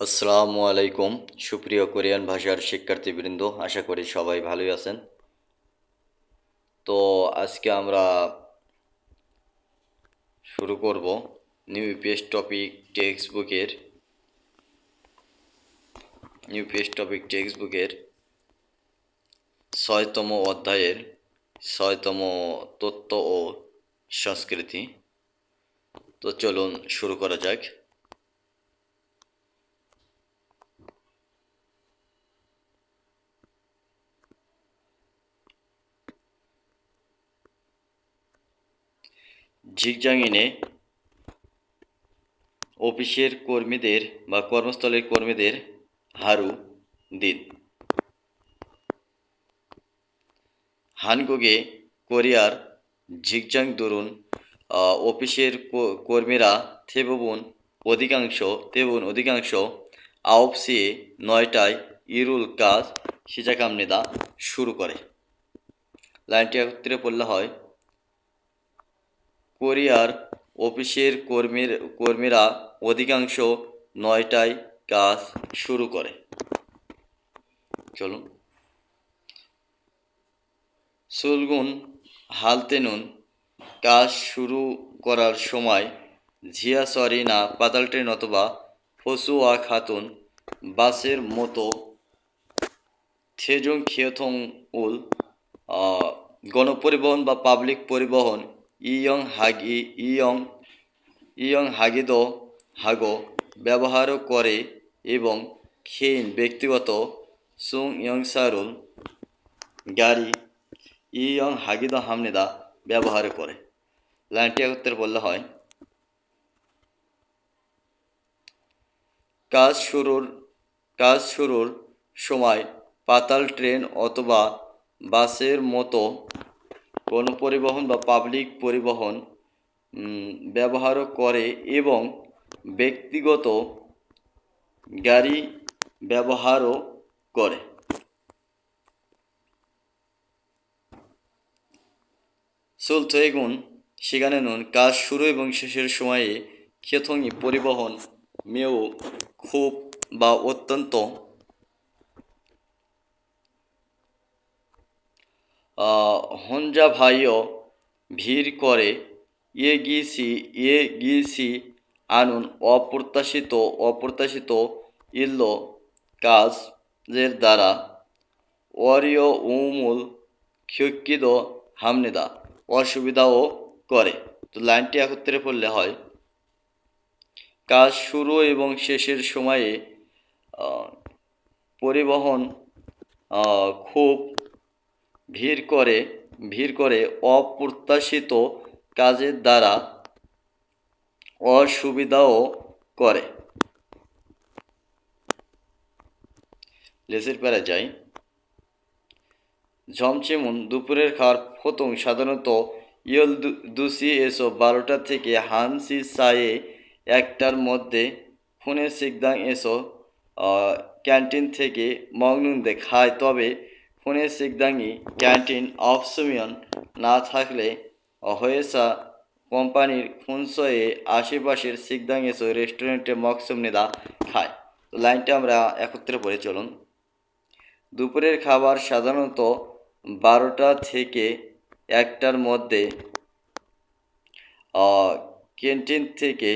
আসসালামু আলাইকুম, সুপ্রিয় কোরিয়ান ভাষার শিক্ষার্থীবৃন্দ, আশা করি সবাই ভালোই আছেন। তো আজকে আমরা শুরু করব নিউ পেজ টপিক টেক্সট বুকের নিউ পেজ টপিক টেক্সট বুকের ছয়তম অধ্যায়ের ছয়তম তত্ত্ব ও সংস্কৃতি। তো চলুন শুরু করা যাক। ঝিকজাঙিনে অফিসের কর্মীদের বা কর্মস্থলের কর্মীদের হারু দিন। হানগুগে কোরিয়ার ঝিকজাং দরুন অফিসের কর্মীরা থেবুন অধিকাংশ তেবুন অধিকাংশ আউপসিয়ে নয়টায় ইরুল কাজ সিজাকামনেদা শুরু করে। লাইনটি একত্রে পড়লে হয় কোরিয়ার অফিসের কর্মীর, কর্মীরা অধিকাংশ নয়টায় কাজ শুরু করে। চলুন। সুলগুন হালতেনুন কাজ শুরু করার সময় ঝিয়া সরি না পাতাল ট্রেন অথবা ফসুয়া খাতুন বাসের মতো থেজং খিয়থং উল গণপরিবহন বা পাবলিক পরিবহন ইয়ং হাগি ইয়ং ইয়ং হাগিদ হাগো ব্যবহার করে এবং খেইন ব্যক্তিগত সুং ইয়ং সারুল গাড়ি ইয়ং হাগিদ হামনেদা ব্যবহার করে লাইনটি একত্রে বললে হয়, কাজ শুরুর কাজ শুরুর সময় পাতাল ট্রেন অথবা বাসের মতো কোনো পরিবহন বা পাবলিক পরিবহন উম, ব্যবহার করে এবং ব্যক্তিগত গাড়ি ব্যবহারও করে। সুলথেগুন সেখানে নুন কাজ শুরু এবং শেষের সময়ে খেথঙ্গি পরিবহন মেও খুব বা অত্যন্ত হঞ্জা ভাইও ভিড় করে ইয়ে গিয়েছি ইয়ে গিয়েছি আনুন অপ্রত্যাশিত অপ্রত্যাশিত ইল্ল কাজের দ্বারা। অরিয় উমুল ক্ষিদ হামনেদা, অসুবিধাও করে। তো লাইনটি একত্রে পড়লে হয়, কাজ শুরু এবং শেষের সময়ে পরিবহন খুব ভিড় করে ভিড় করে অপ্রত্যাশিত কাজের দ্বারা অসুবিধাও করে। লেসের প্যারা যাই। ঝমচেমন দুপুরের খাওয়ার ফতং সাধারণত ইয়ল দুসি এসো বারোটা থেকে হানসি সায়ে একটার মধ্যে ফোনে সিকদাং এসো ক্যান্টিন থেকে মগনুন্দে দেখায়। তবে ফোনে সিকদাংই ক্যান্টিন অফ সুমিয়ন না থাকলে হয়েসা কোম্পানির ফুনসয়ে আশেপাশের সিকদাং এসো রেস্টুরেন্টে মকসুম নেদা খায়। তো লাইনটা আমরা একত্রে পড়ে চলুন। দুপুরের খাবার সাধারণত বারোটা থেকে একটার মধ্যে ক্যান্টিন থেকে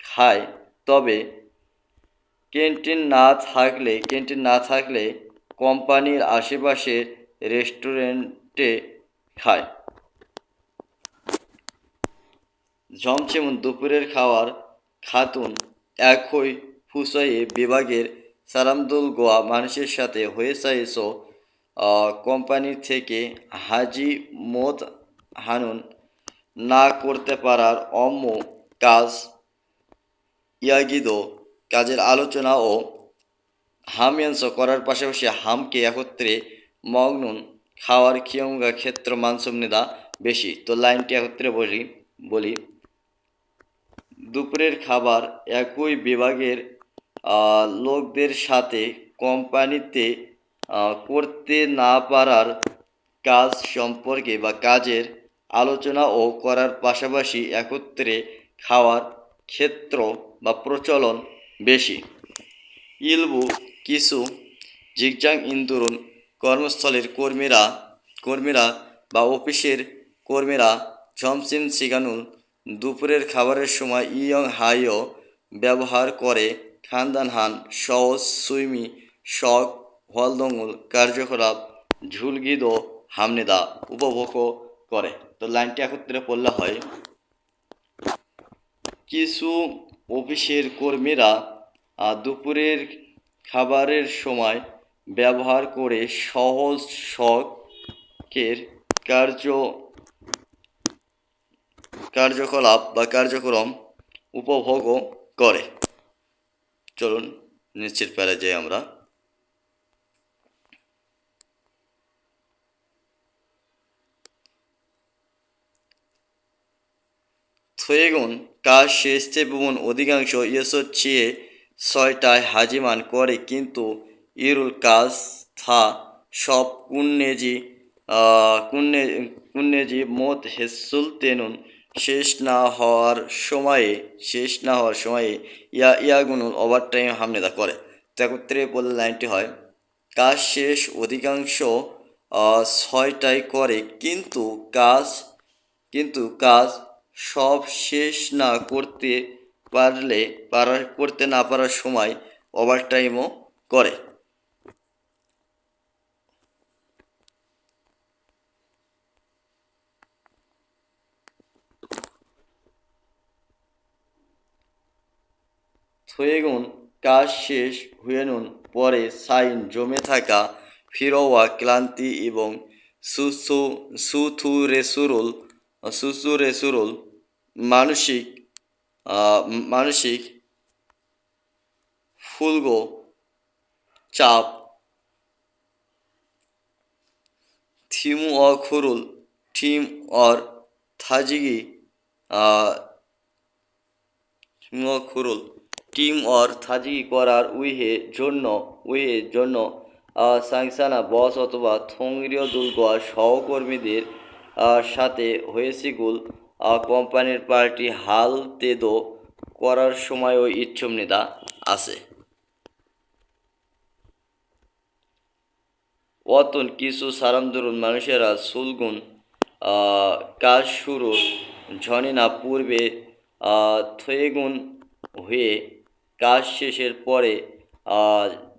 খায়। তবে ক্যান্টিন না থাকলে, ক্যান্টিন না থাকলে কোম্পানির আশেপাশের রেস্টুরেন্টে খায়। ঝমছেমন দুপুরের খাওয়ার খাতুন একই ফুসয়ে বিভাগের সারামদুল গোয়া মানুষের সাথে হয়েছে এসো কোম্পানি থেকে হাজি মোদ হানুন না করতে পারার অম্য কাজ ইয়াগিদো কাজের আলোচনা ও হামিয়াংশ করার পাশাপাশি হামকে একত্রে মগ্নুন খাওয়ার খিয়ঙ্গা ক্ষেত্র মানসুমনিদা বেশি। তো লাইনটি একত্রে বলি বলি। দুপুরের খাবার একই বিভাগের লোকদের সাথে কোম্পানিতে করতে না পারার কাজ সম্পর্কে বা কাজের আলোচনা ও করার পাশাপাশি একত্রে খাওয়ার ক্ষেত্র বা প্রচলন বেশি। 일부 কিছু জিগজাং ইন্দুরুন কর্মস্থলের কর্মীরা কর্মীরা বা অফিসের কর্মীরা জমসিম সিগানুল দুপুরের খাবারের সময় ইয়ং হাইও ব্যবহার করে খানদান হান সহজ সুইমি শখ হলদঙ্গল, কার্যকলাপ, ঝুলগিদ ও হামনেদা উপভোগ করে। তো লাইনটি একত্রে পড়লে হয়, কিছু অফিসের কর্মীরা দুপুরের খাবারের সময় ব্যবহার করে সহজ শখের কার্য, কার্যকলাপ বা কার্যক্রম উপভোগও করে। চলুন, নিশ্চিত পেরে যাই আমরা। থয়েগুন কাজ শেষতে বুমন অধিকাংশ ইয়েসোচিয়ে ছয়টায় হাজিমান করে, কিন্তু ইরুল কাজ থা সব কুন্নেজি কুন্নে, কুন্নেজি মত হেসুল তেনুন। শেষ না হওয়ার সময়ে, শেষ না হওয়ার সময়ে ইয়া, ইয়াগুনুল ওভারটাইম হামনেদা করে। তো একত্রে বললে লাইনটি হয়, কাজ শেষ অধিকাংশ ছয়টায় করে, কিন্তু কাজ কিন্তু কাজ সব শেষ না করতে পারলে পারা করতে না পারার সময় ওভারটাইমও করে। থয়েগুন কাজ শেষ হুয়েনুন পরে সাইন জমে থাকা ফিরোয়া ক্লান্তি এবং সুসু সুথুরেসুরুল সুসুরেসুরুল মানসিক মানসিক ফুলগো চাপ, থিম অ খুরুল, থিম অর থাজিগি খুরুল টিম অর থাজিগি করার উইহে জন্য উইহের জন্য সাংসানা, বস অথবা থংরিয় দুলগোয়া সহকর্মীদের সাথে হয়েছিগুল কোম্পানির পার্টি হাল তেদো করার সময়ও ইচ্ছুমনিদা আছে। অতন কিছু সারামদরুন মানুষেরা সুলগুন কাজ শুরু ঝনে না পূর্বে থয়েগুন হয়ে কাজ শেষের পরে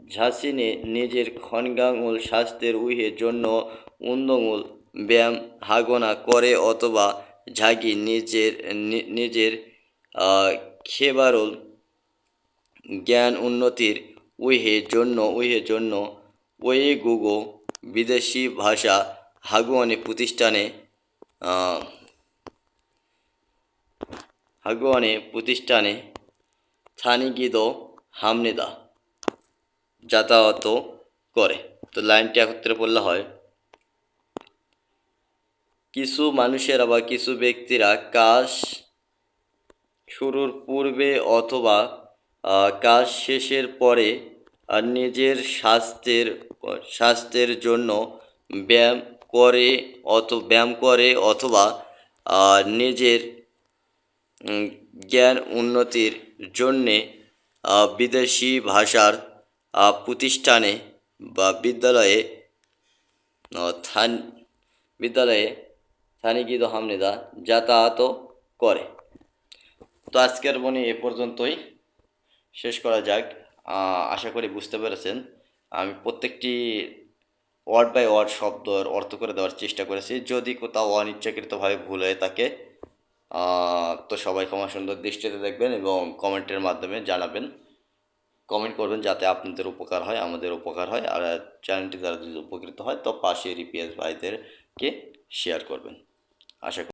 ঝাঁসিনে নিজের খনগাঙ্গুল স্বাস্থ্যের উহে জন্য উন্দঙ্গুল ব্যায়াম হাগনা করে অথবা ঝাঁকি নিজের নিজের খেবারল জ্ঞান উন্নতির উহে জন্য উহে জন্য ওয়েগুগো বিদেশি ভাষা হাগুয়ানি প্রতিষ্ঠানে হাগুয়ানি প্রতিষ্ঠানে থানিগিদ হামনেদা যাতায়াত করে। তো লাইনটি একত্রে বললে হয় কিছু মানুষেরা বা কিছু ব্যক্তিরা কাজ শুরুর পূর্বে অথবা কাজ শেষের পরে নিজের স্বাস্থ্যের স্বাস্থ্যের জন্য ব্যায়াম করে অত, ব্যায়াম করে অথবা নিজের জ্ঞান উন্নতির জন্যে বিদেশি ভাষার প্রতিষ্ঠানে বা বিদ্যালয়ে বিদ্যালয়ে থানিগিদ হামনেদা যাতায়াত করে। তো আজকের মনে এ পর্যন্তই। শেষ করা যাক। আশা করি বুঝতে পেরেছেন। আমি প্রত্যেকটি ওয়ার্ড বাই ওয়ার্ড শব্দর অর্থ করে দেওয়ার চেষ্টা করেছি। যদি কোথাও অনিচ্ছাকৃতভাবে ভুল হয়ে থাকে তো সবাই ক্ষমা সুন্দর দৃষ্টিতে দেখবেন এবং কমেন্টের মাধ্যমে জানাবেন। কমেন্ট করবেন যাতে আপনাদের উপকার হয়, আমাদের উপকার হয়। আর চ্যানেলটি দ্বারা যদি উপকৃত হয়, তো পাশে রিপিএস ভাইদেরকে শেয়ার করবেন। আশা করি